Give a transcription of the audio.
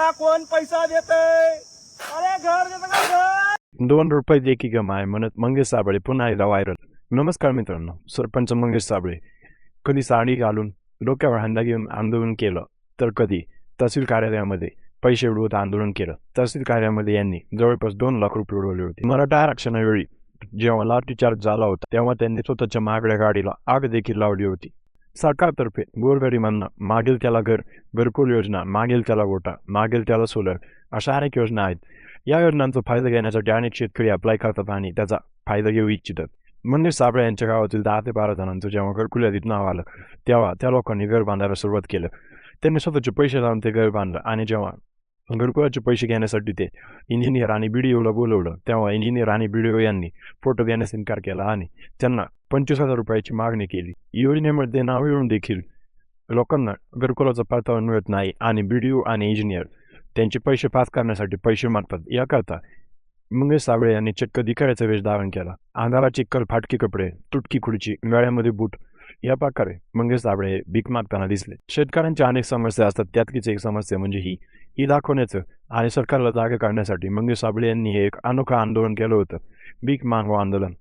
आता कोण पैसा देतय? अरे घर देत का घर? दोन रुपये दे की ग माय म्हणत मंगेश साबळे पुन्हा एकदा व्हायरल. नमस्कार मित्रांनो सरपंच मंगेश साबळे. कधी साडी घालून डोक्यावर हांदा घेऊन आंदोलन केलं तर कधी? तहसील कार्यालयामध्ये पैसे उडवत आंदोलन केलं. तहसील कार्यालयामध्ये यांनी जवळपास दोन लाख रुपये उडवले होते. मराठा आरक्षणावेळी जेव्हा लाठीचार्ज झाला होता तेव्हा त्यांनी स्वतःच्या महागड्या गाडीला आग देखील लावली होती. सरकारतर्फे गोरगरिबांना मागेल त्याला घर घरकुल योजना मागेल त्याला गोटा मागेल त्याला सोलर अशा अनेक योजना आहेत. या योजनांचा फायदा घेण्यासाठी अनेक शेतकरी अप्लाय करतात आणि त्याचा फायदा घेऊ इच्छितात. मंदिर साबळे यांच्या गावातील दहा ते बारा जणांचं जेव्हा घरकुल यादीत नाव आलं तेव्हा त्या लोकांनी घर बांधायला सुरुवात केलं. त्यांनी स्वतःचे पैसे लावून ते घर बांधलं आणि जेव्हा घरकुलाचे पैसे घेण्यासाठी ते इंजिनियर आणि बी डी ओला बोलवलं. तेव्हा इंजिनियर आणि बी डी ओ यांनी फोटो देण्यास इन्कार केला आणि त्यांना पंचवीस हजार रुपयाची मागणी केली. योजनेमध्ये नाव येऊन देखील लोकांना घरकुलाचा परतावा मिळत नाही आणि बी डी ओ आणि इंजिनियर त्यांचे पैसे पास करण्यासाठी पैसे मागतात. याकरता मंगेश साबळे यांनी चक्क धिकाऱ्याचा वेश धारण केला. आंधाराची कल फाटकी कपडे तुटकी खुर्ची मेळ्यामध्ये बूट या प्रकारे मंगेश साबळे हे भीक मागताना दिसले. शेतकऱ्यांच्या अनेक समस्या असतात. त्यातलीच एक समस्या म्हणजे ही ही दाखवण्याचं आणि सरकारला जागा काढण्यासाठी मंगेश साबळे यांनी हे एक अनोखं आंदोलन केलं होतं. भीक मागो आंदोलन.